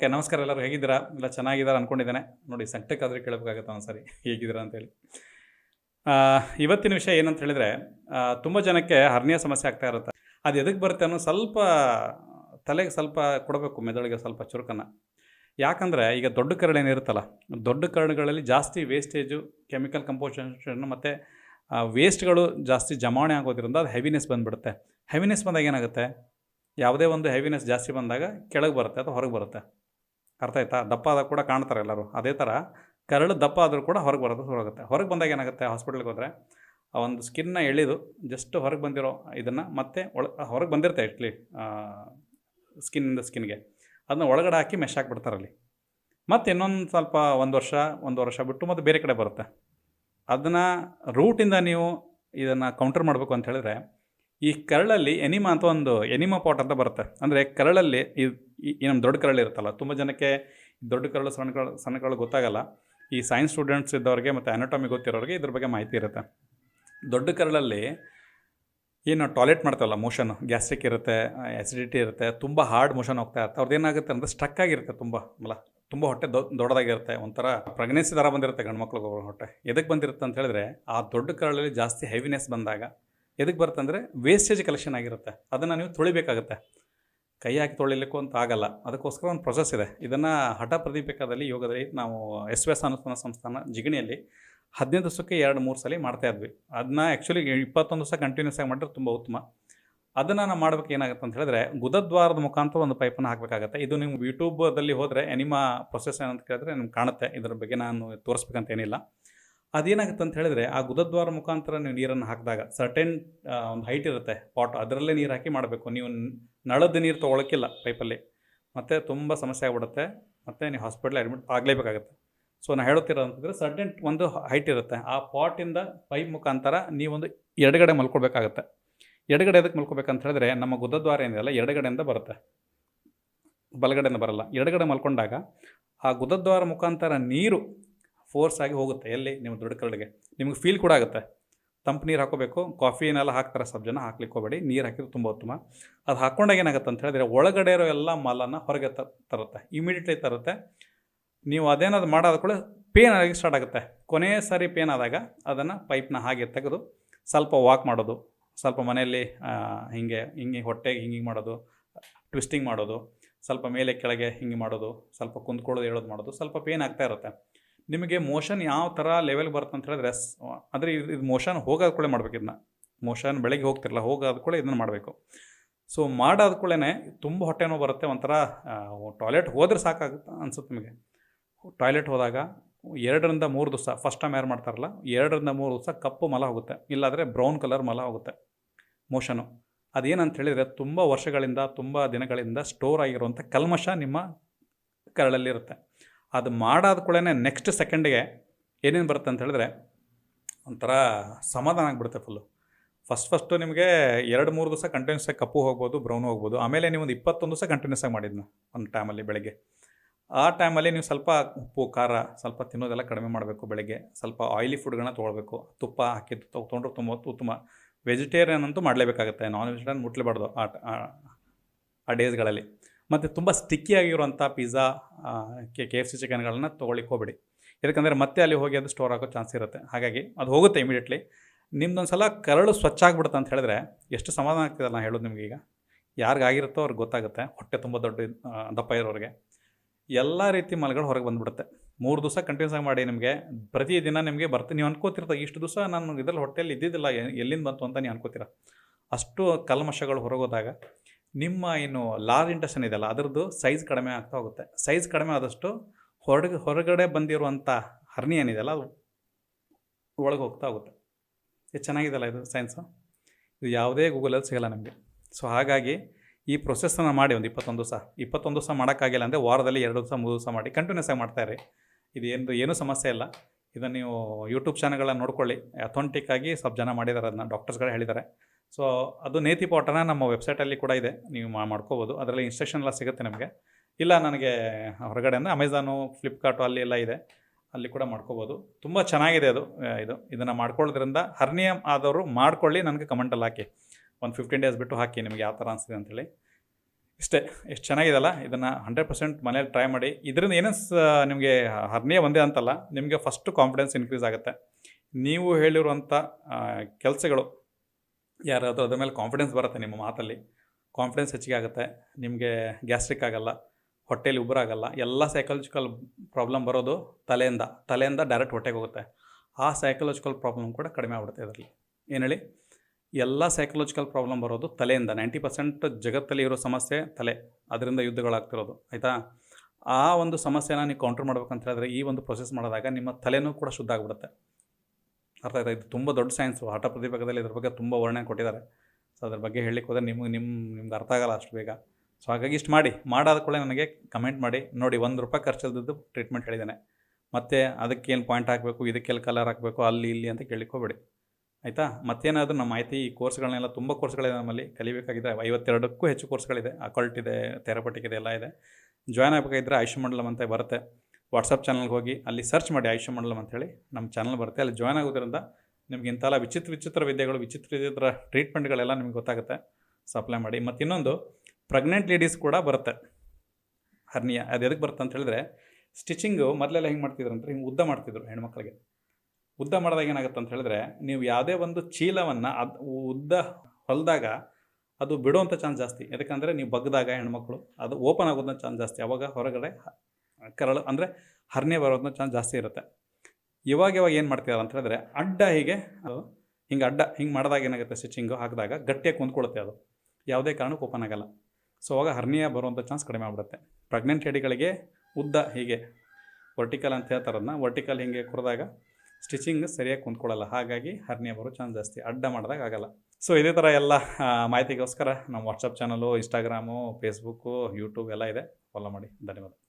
Okay, ನಮಸ್ಕಾರ ಎಲ್ಲರೂ, ಹೇಗಿದ್ದೀರಾ? ಎಲ್ಲ ಚೆನ್ನಾಗಿದ್ದಾರೆ ಅಂದ್ಕೊಂಡಿದ್ದೇನೆ ನೋಡಿ, ಸಂಕಟಕ್ಕಾದರೆ ಕೇಳಬೇಕಾಗತ್ತೆ ಒಂದ್ಸರಿ ಹೇಗಿದ್ದೀರಾ ಅಂತೇಳಿ ಇವತ್ತಿನ ವಿಷಯ ಏನಂತ ಹೇಳಿದರೆ ತುಂಬ ಜನಕ್ಕೆ ಹರ್ನಿಯ ಸಮಸ್ಯೆ ಆಗ್ತಾ ಇರುತ್ತೆ. ಅದು ಎದಕ್ಕೆ ಬರುತ್ತೆ ಅನ್ನೋ ಸ್ವಲ್ಪ ತಲೆಗೆ ಸ್ವಲ್ಪ ಕೊಡಬೇಕು, ಮೆದುಳಿಗೆ ಸ್ವಲ್ಪ ಚುರುಕನ್ನು. ಯಾಕಂದರೆ, ಈಗ ದೊಡ್ಡ ಕರಳು ಏನಿರುತ್ತಲ್ಲ ದೊಡ್ಡ ಕರಳುಗಳಲ್ಲಿ ಜಾಸ್ತಿ ವೇಸ್ಟೇಜು ಕೆಮಿಕಲ್ ಕಂಪೋಸಿಷನ್ ಮತ್ತು ವೇಸ್ಟ್ಗಳು ಜಾಸ್ತಿ ಜಮಾವಣೆ ಆಗೋದ್ರಿಂದ ಅದು ಹೆವಿನೆಸ್ ಬಂದುಬಿಡುತ್ತೆ. ಹೆವಿನೆಸ್ ಬಂದಾಗ ಏನಾಗುತ್ತೆ? ಯಾವುದೇ ಒಂದು ಹೆವಿನೆಸ್ ಜಾಸ್ತಿ ಬಂದಾಗ ಕೆಳಗೆ ಬರುತ್ತೆ ಅಥವಾ ಹೊರಗೆ ಬರುತ್ತೆ. ಅರ್ಥ ಆಯ್ತಾ? ದಪ್ಪ ಆದಾಗ ಕೂಡ ಕಾಣ್ತಾರೆ ಎಲ್ಲರೂ. ಅದೇ ಥರ ಕರಳು ದಪ್ಪ ಆದರೂ ಕೂಡ ಹೊರಗೆ ಬರೋದು ಹೊರಗುತ್ತೆ ಹೊರಗೆ ಬಂದಾಗ ಏನಾಗುತ್ತೆ ಹಾಸ್ಪಿಟ್ಲಿಗೆ ಹೋದರೆ ಆ ಒಂದು ಸ್ಕಿನ್ನ ಎಳೆದು ಜಸ್ಟ್ ಹೊರಗೆ ಬಂದಿರೋ ಇದನ್ನು ಮತ್ತೆ ಒಳ, ಹೊರಗೆ ಬಂದಿರುತ್ತೆ ಇಟ್ಲಿ ಸ್ಕಿನ್ನಿಂದ ಸ್ಕಿನ್ಗೆ ಅದನ್ನ ಒಳಗಡೆ ಹಾಕಿ ಮೆಶ್ ಹಾಕ್ಬಿಡ್ತಾರೆ ಅಲ್ಲಿ. ಮತ್ತು ಇನ್ನೊಂದು ಸ್ವಲ್ಪ ಒಂದು ವರ್ಷ ಒಂದು ವರ್ಷ ಬಿಟ್ಟು ಮತ್ತು ಬೇರೆ ಕಡೆ ಬರುತ್ತೆ. ಅದನ್ನು ರೂಟಿಂದ ನೀವು ಇದನ್ನು ಕೌಂಟರ್ ಮಾಡಬೇಕು ಅಂತ ಹೇಳಿದ್ರೆ ಈ ಕರಳಲ್ಲಿ ಎನಿಮಾ ಅಂತ ಒಂದು ಎನಿಮಾ ಪಾಟ್ ಅಂತ ಬರುತ್ತೆ. ಅಂದರೆ ಕರಳಲ್ಲಿ ಈ ನಮ್ಮ ದೊಡ್ಡ ಕರಳು ಇರುತ್ತಲ್ಲ, ತುಂಬ ಜನಕ್ಕೆ ದೊಡ್ಡ ಕರಳು, ಸಣ್ಣ ಕರಳು ಸಣ್ಣ ಕರಳು ಗೊತ್ತಾಗಲ್ಲ. ಈ ಸೈನ್ಸ್ ಸ್ಟೂಡೆಂಟ್ಸ್ ಇದ್ದವ್ರಿಗೆ ಮತ್ತು ಅನಾಟಮಿ ಗೊತ್ತಿರೋರಿಗೆ ಇದ್ರ ಬಗ್ಗೆ ಮಾಹಿತಿ ಇರುತ್ತೆ. ದೊಡ್ಡ ಕರಳಲ್ಲಿ ಏನು ಟಾಯ್ಲೆಟ್ ಮಾಡ್ತಾವಲ್ಲ ಮೋಷನ್ ಗ್ಯಾಸ್ಟ್ರಿಕ್ ಇರುತ್ತೆ ಆ್ಯಸಿಡಿಟಿ ಇರುತ್ತೆ, ತುಂಬ ಹಾರ್ಡ್ ಮೋಷನ್ ಹೋಗ್ತಾ ಇರುತ್ತೆ. ಅವ್ರದ್ದು ಏನಾಗುತ್ತೆ ಅಂದರೆ ಸ್ಟ್ರಕ್ ಆಗಿರುತ್ತೆ ತುಂಬ ಮಲ ತುಂಬ ಹೊಟ್ಟೆ ದೊ, ದೊಡ್ಡದಾಗಿರುತ್ತೆ, ಒಂಥರ ಪ್ರೆಗ್ನೆನ್ಸಿ ಥರ ಬಂದಿರುತ್ತೆ ಗಂಡು ಮಕ್ಳಿಗೆ ಹೊಟ್ಟೆ. ಎದಕ್ಕೆ ಬಂದಿರುತ್ತೆ ಅಂತ ಹೇಳಿದ್ರೆ, ಆ ದೊಡ್ಡ ಕರಳಲ್ಲಿ ಜಾಸ್ತಿ ಹೆವಿನೆಸ್ ಬಂದಾಗ ಎದಕ್ಕೆ ಬರ್ತಂದರೆ ವೇಸ್ಟೇಜ್ ಕಲೆಕ್ಷನ್ ಆಗಿರುತ್ತೆ. ಅದನ್ನು ನೀವು ತೊಳಿಬೇಕಾಗತ್ತೆ. ಕೈ ಹಾಕಿ ತೊಳಿಲಿಕ್ಕೂ ಅಂತ ಆಗಲ್ಲ. ಅದಕ್ಕೋಸ್ಕರ ಒಂದು ಪ್ರೊಸೆಸ್ ಇದೆ. ಇದನ್ನು ಹಠ ಪ್ರದೀಪಿಕದಲ್ಲಿ ಯೋಗದಲ್ಲಿ ನಾವು ಎಸ್ ವಿ ಎಸ್ ಅನುಸ್ಥಾನ ಸಂಸ್ಥಾನ ಜಿಗಣಿಯಲ್ಲಿ ಹದಿನೈದು ದಿವಸಕ್ಕೆ ಎರಡು ಮೂರು ಸಲ ಮಾಡ್ತಾ ಇದ್ವಿ. ಅದನ್ನ ಆ್ಯಕ್ಚುಲಿ ಇಪ್ಪತ್ತೊಂದು ದಿವಸ ಕಂಟಿನ್ಯೂಸ್ ಆಗಿ ಮಾಡಿದ್ರೆ ತುಂಬ ಉತ್ತಮ. ಅದನ್ನು ನಾವು ಮಾಡ್ಬೇಕು ಏನಾಗುತ್ತೆ ಅಂತ ಹೇಳಿದ್ರೆ ಗುದದ್ವಾರದ ಮುಖಾಂತರ ಒಂದು ಪೈಪನ್ನು ಹಾಕಬೇಕಾಗತ್ತೆ. ಇದು ನೀವು ಯೂಟ್ಯೂಬಲ್ಲಿ ಹೋದರೆ ಎನಿಮಾ ಪ್ರೊಸೆಸ್ ಏನಂತ ಕೇಳಿದ್ರೆ ನಿಮ್ಗೆ ಕಾಣುತ್ತೆ. ಇದ್ರ ಬಗ್ಗೆ ನಾನು ತೋರಿಸ್ಬೇಕಂತ ಏನಿಲ್ಲ. ಅದೇನಾಗುತ್ತೆ ಅಂತ ಹೇಳಿದ್ರೆ, ಆ ಗುದದ್ವಾರ ಮುಖಾಂತರ ನೀವು ನೀರನ್ನು ಹಾಕಿದಾಗ ಸರ್ಟೆನ್ ಒಂದು ಹೈಟ್ ಇರುತ್ತೆ ಪಾಟ್ ಅದರಲ್ಲೇ ನೀರು ಹಾಕಿ ಮಾಡಬೇಕು. ನೀವು ನಳದ ನೀರು ತೊಗೊಳಕ್ಕಿಲ್ಲ ಪೈಪಲ್ಲಿ. ಮತ್ತು ತುಂಬ ಸಮಸ್ಯೆ ಆಗ್ಬಿಡುತ್ತೆ. ಮತ್ತು ನೀವು ಹಾಸ್ಪಿಟ್ಲ್ ಅಡ್ಮಿಟ್ ಆಗಲೇಬೇಕಾಗುತ್ತೆ. ಸೊ ನಾನು ಹೇಳುತ್ತಿರೋ ಅಂತಂದರೆ ಸರ್ಟೆನ್ ಒಂದು ಹೈಟ್ ಇರುತ್ತೆ. ಆ ಪಾಟಿಂದ ಪೈಪ್ ಮುಖಾಂತರ ನೀವೊಂದು ಎಡಗಡೆ ಮಲ್ಕೊಳ್ಬೇಕಾಗತ್ತೆ ಎಡಗಡೆ ಎದಕ್ಕೆ ಮಲ್ಕೋಬೇಕಂತ ಹೇಳಿದ್ರೆ, ನಮ್ಮ ಗುದದ್ವಾರ ಏನಿದೆಯಲ್ಲ ಎಡಗಡೆಯಿಂದ ಬರುತ್ತೆ. ಬಲಗಡೆಯಿಂದ ಬರಲ್ಲ. ಎಡಗಡೆ ಮಲ್ಕೊಂಡಾಗ ಆ ಗುದದ್ವಾರ ಮುಖಾಂತರ ನೀರು ಫೋರ್ಸ್ ಆಗಿ ಹೋಗುತ್ತೆ ಎಲ್ಲಿ? ನಿಮ್ಮ ದೊಡ್ಡ ಕರಳಿಗೆ ನಿಮಗೆ ಫೀಲ್ ಕೂಡ ಆಗುತ್ತೆ. ತಂಪು ನೀರು ಹಾಕೋಬೇಕು ಕಾಫಿನೆಲ್ಲ ಹಾಕ್ತಾರೆ ಸ್ವಲ್ಪ ಜನ ಹಾಕ್ಲಿಕ್ಕೆ ಹೋಗಬೇಡಿ. ನೀರು ಹಾಕಿದ್ರೆ ತುಂಬ ಉತ್ತಮ. ಅದು ಹಾಕ್ಕೊಂಡಾಗ ಏನಾಗುತ್ತೆ ಅಂತ ಹೇಳಿದ್ರೆ ಒಳಗಡೆ ಇರೋ ಎಲ್ಲ ಮಲನ ಹೊರಗೆ ತ, ತರುತ್ತೆ. ಇಮಿಡಿಯೇಟ್ಲಿ ತರುತ್ತೆ. ನೀವು ಅದೇನಾದ್ರು ಮಾಡಾದ ಕೂಡ ಪೇನ್ ಆಗಿ ಸ್ಟಾರ್ಟ್ ಆಗುತ್ತೆ. ಕೊನೆಯ ಸಾರಿ ಪೇನ್ ಆದಾಗ ಅದನ್ನು ಪೈಪ್ನ ಹಾಗೆ ತೆಗೆದು ಸ್ವಲ್ಪ ವಾಕ್ ಮಾಡೋದು. ಸ್ವಲ್ಪ ಮನೆಯಲ್ಲಿ ಹೀಗೆ ಹಿಂಗೆ ಹಿಂಗೆ ಹೊಟ್ಟೆಗೆ ಹಿಂಗೆ ಮಾಡೋದು ಟ್ವಿಸ್ಟಿಂಗ್ ಮಾಡೋದು. ಸ್ವಲ್ಪ ಮೇಲೆ ಕೆಳಗೆ ಹಿಂಗೆ ಮಾಡೋದು. ಸ್ವಲ್ಪ ಕುಂದ್ಕೊಳ್ಳೋದು ಹೇಳೋದು ಮಾಡೋದು. ಸ್ವಲ್ಪ ಪೇನ್ ಆಗ್ತಾ ಇರುತ್ತೆ. ನಿಮಗೆ ಮೋಷನ್ ಯಾವ ಥರ ಲೆವೆಲ್ ಬರುತ್ತೆ ಅಂತ ಹೇಳಿದ್ರೆ, ಸ್- ಅಂದರೆ ಇದು ಇದು ಮೋಷನ್ ಹೋಗೋದು ಕೂಡ ಮಾಡಬೇಕು ಇದನ್ನ ಮೋಷನ್ ಬೆಳಗ್ಗೆ ಹೋಗ್ತಿರಲ್ಲ, ಹೋಗೋದು ಕೂಡ ಇದನ್ನು ಮಾಡಬೇಕು. ಸೊ ಮಾಡಾದ ಕೂಡಲೇ ತುಂಬ ಹೊಟ್ಟೆನೋ ಬರುತ್ತೆ, ಒಂಥರ ಟಾಯ್ಲೆಟ್ ಹೋದ್ರೆ ಸಾಕಾಗುತ್ತೆ ಅನ್ಸುತ್ತೆ ನಿಮಗೆ. ಟಾಯ್ಲೆಟ್ ಹೋದಾಗ ಎರಡರಿಂದ ಮೂರು ದಿವಸ ಫಸ್ಟ್ ಟೈಮ್ ಯಾರು ಮಾಡ್ತಾರಲ್ಲ, ಎರಡರಿಂದ ಮೂರು ದಿವಸ ಕಪ್ಪು ಮಲ ಹೋಗುತ್ತೆ. ಇಲ್ಲಾಂದರೆ ಬ್ರೌನ್ ಕಲರ್ ಮಲ ಹೋಗುತ್ತೆ ಮೋಷನು. ಅದೇನಂತ ಹೇಳಿದರೆ, ತುಂಬ ವರ್ಷಗಳಿಂದ, ತುಂಬ ದಿನಗಳಿಂದ ಸ್ಟೋರ್ ಆಗಿರುವಂಥ ಕಲ್ಮಶ ನಿಮ್ಮ ಕರಳಲ್ಲಿರುತ್ತೆ ಅದು ಮಾಡಾದ ಕೂಡಲೇ ನೆಕ್ಸ್ಟ್ ಸೆಕೆಂಡಿಗೆ ಏನೇನು ಬರುತ್ತೆ ಅಂತ ಹೇಳಿದ್ರೆ ಒಂಥರ ಸಮಾಧಾನ ಆಗಿಬಿಡುತ್ತೆ ಫುಲ್ಲು ಫಸ್ಟ್ ಫಸ್ಟು ನಿಮಗೆ ಎರಡು, ಮೂರು ದಿವಸ ಕಂಟಿನ್ಯೂಸ್ ಆಗಿ ಕಪ್ಪು ಹೋಗ್ಬೋದು ಬ್ರೌನ್ ಹೋಗ್ಬೋದು. ಆಮೇಲೆ ನೀವು ಒಂದು ಇಪ್ಪತ್ತೊಂದು ದಿವಸ ಕಂಟಿನ್ಯೂಸ್ ಆಗಿ ಮಾಡಿದ್ನ ಒಂದು ಟೈಮಲ್ಲಿ ಬೆಳಗ್ಗೆ. ಆ ಟೈಮಲ್ಲಿ ನೀವು ಸ್ವಲ್ಪ ಉಪ್ಪು, ಖಾರ ಸ್ವಲ್ಪ ತಿನ್ನೋದೆಲ್ಲ ಕಡಿಮೆ ಮಾಡಬೇಕು ಬೆಳಗ್ಗೆ. ಸ್ವಲ್ಪ ಆಯಿಲಿ ಫುಡ್ಗಳನ್ನ ತೊಗೊಳ್ಬೇಕು. ತುಪ್ಪ ಹಾಕಿದ್ದು ತೊಗೊಂಡ್ರೆ ತುಂಬ ಉತ್ತಮ. ವೆಜಿಟೇರಿಯನ್ ಅಂತೂ ಮಾಡಲೇಬೇಕಾಗುತ್ತೆ. ನಾನ್ ವೆಜಿಟೇರಿಯನ್ ಮುಟ್ಲೇಬಾರ್ದು ಆ ಆ ಡೇಸ್ಗಳಲ್ಲಿ ಮತ್ತು ತುಂಬ ಸ್ಟಿಕ್ಕಿ ಆಗಿರುವಂಥ pizza K K F C ಚಿಕನ್ಗಳನ್ನ ತೊಗೊಳ್ಳಿಕ್ಕೆ ಹೋಗ್ಬೇಡಿ. ಯಾಕಂದರೆ ಮತ್ತೆ ಅಲ್ಲಿ ಹೋಗಿ ಅದು ಸ್ಟೋರ್ ಆಗೋ ಚಾನ್ಸ್ ಇರುತ್ತೆ. ಹಾಗಾಗಿ ಅದು ಹೋಗುತ್ತೆ ಇಮಿಡಿಯೇಟ್ಲಿ ನಿಮ್ದೊಂದು ಸಲ ಕರಳು ಸ್ವಚ್ಛ ಆಗ್ಬಿಡುತ್ತೆ ಅಂತ ಹೇಳಿದ್ರೆ ಎಷ್ಟು ಸಮಾಧಾನ ಆಗ್ತಿದೆ ನಾನು ಹೇಳೋದು ನಿಮಗೆ ಈಗ ಯಾರಿಗಾಗಿರುತ್ತೋ ಅವ್ರಿಗೆ ಗೊತ್ತಾಗುತ್ತೆ. ಹೊಟ್ಟೆ ತುಂಬ ದೊಡ್ಡ ದಪ್ಪ ಇರೋರಿಗೆ. ಎಲ್ಲ ರೀತಿ ಮಲಗಳು ಹೊರಗೆ ಬಂದುಬಿಡುತ್ತೆ. ಮೂರು ದಿವಸ ಕಂಟಿನ್ಯೂಸ್ ಆಗಿ ಮಾಡಿ ನಿಮಗೆ ಪ್ರತಿದಿನ ನಿಮಗೆ ಬರ್ತೀನಿ ನೀವು ಅನ್ಕೋತಿರ್ತ, ಇಷ್ಟು ದಿವಸ ನಾನು ಇದರಲ್ಲಿ ಹೊಟ್ಟೆಯಲ್ಲಿ ಇದ್ದಿದ್ದಿಲ್ಲ ಎಲ್ಲಿಂದ ಬಂತು ಅಂತ ನೀವು ಅನ್ಕೋತೀರ. ಅಷ್ಟು ಕಲ್ಮಶಗಳು ಹೊರಗೋದಾಗ ನಿಮ್ಮ ಏನು ಲಾರ್ಜ್ ಇಂಟೆಸ್ಟನ್ ಇದೆಯಲ್ಲ, ಅದರದ್ದು ಸೈಜ್ ಕಡಿಮೆ ಆಗ್ತಾ ಹೋಗುತ್ತೆ. ಸೈಜ್ ಕಡಿಮೆ ಆದಷ್ಟು ಹೊರಗೆ, ಹೊರಗಡೆ ಬಂದಿರುವಂಥ ಹರ್ನಿ ಏನಿದೆಯಲ್ಲ, ಅದು ಒಳಗೆ ಹೋಗ್ತಾ ಹೋಗುತ್ತೆ. ಇದು ಚೆನ್ನಾಗಿದೆಯಲ್ಲ ಇದು ಸೈನ್ಸು ಇದು ಯಾವುದೇ ಗೂಗಲಲ್ಲಿ ಸಿಗಲ್ಲ ನಮಗೆ. ಸೊ ಹಾಗಾಗಿ ಈ ಪ್ರೊಸೆಸ್ಸನ್ನು ಮಾಡಿ ಒಂದು ಇಪ್ಪತ್ತೊಂದು ದಿವಸ. ಇಪ್ಪತ್ತೊಂದು ದಿವಸ ಮಾಡೋಕ್ಕಾಗಿಲ್ಲ ಅಂದರೆ ವಾರದಲ್ಲಿ ಎರಡು ದಿವಸ, ಮೂರು ದಿವಸ ಮಾಡಿ ಕಂಟಿನ್ಯೂಸ್ ಆಗಿ ಇರಿ. ಇದು ಏನು ಏನು ಸಮಸ್ಯೆ ಇಲ್ಲ. ಇದನ್ನು ನೀವು ಯೂಟ್ಯೂಬ್ ಚಾನಲ್ಗಳನ್ನ ನೋಡ್ಕೊಳ್ಳಿ. ಅಥೆಂಟಿಕ್ ಆಗಿ ಸ್ವಲ್ಪ ಜನ ಮಾಡಿದ್ದಾರೆ ಅದನ್ನ ಡಾಕ್ಟರ್ಸ್ಗಳು ಹೇಳಿದ್ದಾರೆ ಸೊ ಅದು ನೇತಿ ಪಾಠನ ನಮ್ಮ ವೆಬ್ಸೈಟಲ್ಲಿ ಕೂಡ ಇದೆ, ನೀವು ಮಾಡ್ಕೋಬೋದು. ಅದರಲ್ಲಿ ಇನ್ಸ್ಟ್ರಕ್ಷನ್ ಎಲ್ಲ ಸಿಗುತ್ತೆ ನಿಮಗೆ. ಇಲ್ಲ ನನಗೆ ಹೊರಗಡೆ ಅಂದರೆ ಅಮೆಝಾನು ಫ್ಲಿಪ್ಕಾರ್ಟು ಅಲ್ಲಿ ಎಲ್ಲ ಇದೆ, ಅಲ್ಲಿ ಕೂಡ ಮಾಡ್ಕೋಬೋದು. ತುಂಬ ಚೆನ್ನಾಗಿದೆ ಅದು ಇದು. ಇದನ್ನು ಮಾಡ್ಕೊಳ್ಳೋದ್ರಿಂದ ಹರ್ನಿಯಮ್ ಆದವರು ಮಾಡ್ಕೊಳ್ಳಿ, ನನಗೆ ಕಮೆಂಟಲ್ಲಿ ಹಾಕಿ. ಒಂದು ಫಿಫ್ಟೀನ್ ಡೇಸ್ ಬಿಟ್ಟು ಹಾಕಿ, ನಿಮಗೆ ಯಾವ ಥರ ಅನಿಸಿದೆ ಅಂತೇಳಿ. ಇಷ್ಟೇ, ಎಷ್ಟು ಚೆನ್ನಾಗಿದೆಲ್ಲ, ಇದನ್ನು ಹಂಡ್ರೆಡ್ ಪರ್ಸೆಂಟ್ ಮನೇಲಿ ಟ್ರೈ ಮಾಡಿ. ಇದರಿಂದ ಏನೇನು ಸ, ನಿಮಗೆ ಹರ್ನಿಯ ಒಂದೇ ಅಂತಲ್ಲ, ನಿಮಗೆ ಫಸ್ಟು ಕಾನ್ಫಿಡೆನ್ಸ್ ಇನ್ಕ್ರೀಸ್ ಆಗುತ್ತೆ. ನೀವು ಹೇಳಿರುವಂಥ ಕೆಲಸಗಳು ಯಾರಾದರೂ ಅದ್ರ ಮೇಲೆ ಕಾನ್ಫಿಡೆನ್ಸ್ ಬರುತ್ತೆ ನಿಮ್ಮ ಮಾತಲ್ಲಿ. ಕಾನ್ಫಿಡೆನ್ಸ್ ಹೆಚ್ಚಿಗೆ ಆಗುತ್ತೆ. ನಿಮಗೆ ಗ್ಯಾಸ್ಟ್ರಿಕ್ ಆಗಲ್ಲ, ಹೊಟ್ಟೆಲಿ ಉಬ್ಬರಾಗಲ್ಲ ಎಲ್ಲ ಸೈಕಾಲಜಿಕಲ್ ಪ್ರಾಬ್ಲಮ್ ಬರೋದು ತಲೆಯಿಂದ. ತಲೆಯಿಂದ ಡೈರೆಕ್ಟ್ ಹೊಟ್ಟೆಗೆ ಹೋಗುತ್ತೆ. ಆ ಸೈಕಾಲಜಿಕಲ್ ಪ್ರಾಬ್ಲಮ್ ಕೂಡ ಕಡಿಮೆ ಆಗ್ಬಿಡುತ್ತೆ ಇದರಲ್ಲಿ. ಏನು ಹೇಳಿ? ಎಲ್ಲ ಸೈಕಲಾಜಿಕಲ್ ಪ್ರಾಬ್ಲಮ್ ಬರೋದು ತಲೆಯಿಂದ. ನೈಂಟಿ ಪರ್ಸೆಂಟ್ ಜಗತ್ತಲ್ಲಿ ಇರೋ ಸಮಸ್ಯೆ ತಲೆ, ಅದರಿಂದ ಯುದ್ಧಗಳಾಗ್ತಿರೋದು. ಆಯಿತಾ? ಆ ಒಂದು ಸಮಸ್ಯೆನ ನೀವು ಕೌಂಟ್ರ್ ಮಾಡ್ಬೇಕಂತ ಹೇಳಿದ್ರೆ ಈ ಒಂದು ಪ್ರೊಸೆಸ್ ಮಾಡಿದಾಗ ನಿಮ್ಮ ತಲೆನೂ ಕೂಡ ಶುದ್ಧ ಆಗಿಬಿಡುತ್ತೆ. ಅರ್ಥ ಆಯ್ತಾ? ಇದು ತುಂಬ ದೊಡ್ಡ ಸೈನ್ಸು ಹಠ ಪ್ರತಿಭಾಗದಲ್ಲಿ ಇದ್ರ ಬಗ್ಗೆ ತುಂಬ ವರ್ಣನೆ ಕೊಟ್ಟಿದ್ದಾರೆ. ಸೊ ಅದ್ರ ಬಗ್ಗೆ ಹೇಳಲಿಕ್ಕೆ ಹೋದರೆ ನಿಮಗೆ ನಿಮ್ಮ ನಿಮ್ಗೆ ಅರ್ಥ ಆಗಲ್ಲ ಅಷ್ಟು ಬೇಗ. ಸೊ ಹಾಗಾಗಿ ಇಷ್ಟು ಮಾಡಿ. ಮಾಡಾದ ಕೂಡಲೇ ನನಗೆ ಕಮೆಂಟ್ ಮಾಡಿ. ನೋಡಿ, ಒಂದು ರೂಪಾಯಿ ಖರ್ಚಲ್ದಿದ್ದು ಟ್ರೀಟ್ಮೆಂಟ್ ಹೇಳಿದ್ದೇನೆ. ಮತ್ತು ಅದಕ್ಕೇನು ಪಾಯಿಂಟ್ ಹಾಕಬೇಕು? ಇದಕ್ಕೆಲ್ಲಿ ಕಲರ್ ಹಾಕಬೇಕು? ಅಲ್ಲಿ, ಇಲ್ಲಿ ಅಂತ ಕೇಳಲಿಕ್ಕೆ ಹೋಗ್ಬೇಡಿ. ಆಯಿತಾ? ಮತ್ತೇನಾದರೂ ನಮ್ಮ ಮಾಹಿತಿ ಈ ಕೋರ್ಸ್ಗಳನ್ನೆಲ್ಲ ತುಂಬ ಕೋರ್ಸ್ಗಳಿದೆ ನಮ್ಮಲ್ಲಿ. ಕಲಿಬೇಕಾಗಿದೆ ಐವತ್ತೆರಡಕ್ಕೂ ಹೆಚ್ಚು ಕೋರ್ಸ್ಗಳಿದೆ ಅಕಲ್ಟ್ ಇದೆ ಥೆರಪಟಿಕ್ ಇದೆ, ಎಲ್ಲ ಇದೆ. ಜಾಯ್ನ್ ಆಗಬೇಕಾಗಿದ್ದರೆ ಆಯುಷ್ ಮಂಡಲಂ ಅಂತ ಬರುತ್ತೆ. ವಾಟ್ಸಪ್ ಚಾನಲ್ಗೆ ಹೋಗಿ ಅಲ್ಲಿ ಸರ್ಚ್ ಮಾಡಿ ಆಯುಷ್ಯ ಮಂಡಲಂ ಅಂತೇಳಿ. ನಮ್ಮ ಚಾನಲ್ ಬರುತ್ತೆ, ಅಲ್ಲಿ ಜಾಯ್ನ್ ಆಗೋದ್ರಿಂದ ನಿಮ್ಗೆ ಇಂಥೆಲ್ಲ ವಿಚಿತ್ರ ವಿಚಿತ್ರ ವಿದ್ಯೆಗಳು, ವಿಚಿತ್ರ ವಿಚಿತ್ರ ಟ್ರೀಟ್ಮೆಂಟ್ಗಳೆಲ್ಲ ನಿಮ್ಗೆ ಗೊತ್ತಾಗುತ್ತೆ. ಸಪ್ಲೈ ಮಾಡಿ. ಮತ್ತು ಇನ್ನೊಂದು ಪ್ರೆಗ್ನೆಂಟ್ ಲೇಡೀಸ್ ಕೂಡ ಬರುತ್ತೆ. ಹರ್ನಿಯ, ಅದು ಎದಕ್ಕೆ ಬರುತ್ತೆ ಅಂತ ಹೇಳಿದ್ರೆ ಸ್ಟಿಚಿಂಗು ಮೊದಲೆಲ್ಲ ಹೆಂಗೆ ಮಾಡ್ತಿದ್ರು ಅಂದರೆ ಹಿಂಗೆ ಉದ್ದ ಮಾಡ್ತಿದ್ರು ಹೆಣ್ಮಕ್ಳಿಗೆ. ಉದ್ದ ಮಾಡಿದಾಗ ಏನಾಗುತ್ತೆ ಅಂತ ಹೇಳಿದ್ರೆ, ನೀವು ಯಾವುದೇ ಒಂದು ಚೀಲವನ್ನು ಅದು ಉದ್ದ ಹೊಲ್ದಾಗ ಅದು ಬಿಡುವಂಥ ಚಾನ್ಸ್ ಜಾಸ್ತಿ. ಯಾಕಂದರೆ ನೀವು ಬಗ್ಗದಾಗ ಹೆಣ್ಮಕ್ಳು, ಅದು ಓಪನ್ ಆಗೋದನ್ನ ಚಾನ್ಸ್ ಜಾಸ್ತಿ. ಅವಾಗ ಹೊರಗಡೆ ಕರಳು ಅಂದರೆ ಹರ್ನೆ ಬರೋದನ್ನ ಚಾನ್ಸ್ ಜಾಸ್ತಿ ಇರುತ್ತೆ. ಇವಾಗ ಇವಾಗ ಏನು ಮಾಡ್ತಿದ್ದಾರೆ ಅಂತ ಹೇಳಿದ್ರೆ ಅಡ್ಡ ಹೀಗೆ ಅದು ಹಿಂಗೆ ಅಡ್ಡ ಹಿಂಗೆ ಮಾಡಿದಾಗ ಏನಾಗುತ್ತೆ ಸ್ಟಿಚಿಂಗು ಹಾಕಿದಾಗ ಗಟ್ಟಿಯಾಗಿ ಕುಂದ್ಕೊಳುತ್ತೆ ಅದು. ಯಾವುದೇ ಕಾರಣಕ್ಕೆ ಓಪನ್ ಆಗಲ್ಲ. ಸೊ ಅವಾಗ ಹರ್ನಿಯ ಬರುವಂಥ ಚಾನ್ಸ್ ಕಡಿಮೆ ಆಗ್ಬಿಡುತ್ತೆ. ಪ್ರೆಗ್ನೆಂಟ್ ಹೆಡಿಗಳಿಗೆ ಉದ್ದ ಹೀಗೆ ವರ್ಟಿಕಲ್ ಅಂತ ಹೇಳ್ತಾರದನ್ನ ವರ್ಟಿಕಲ್ ಹಿಂಗೆ ಕುರಿದಾಗ ಸ್ಟಿಚಿಂಗ್ ಸರಿಯಾಗಿ ಕುಂತ್ಕೊಳ್ಳಲ್ಲ ಹಾಗಾಗಿ ಹರ್ನಿಯ ಬರೋ ಚಾನ್ಸ್ ಜಾಸ್ತಿ. ಅಡ್ಡ ಮಾಡಿದಾಗ ಆಗಲ್ಲ. ಸೊ ಇದೇ ಥರ ಎಲ್ಲ ಮಾಹಿತಿಗೋಸ್ಕರ ನಮ್ಮ WhatsApp channel Instagram Facebook YouTube ಎಲ್ಲ ಇದೆ. ಫಾಲೋ ಮಾಡಿ. ಧನ್ಯವಾದ.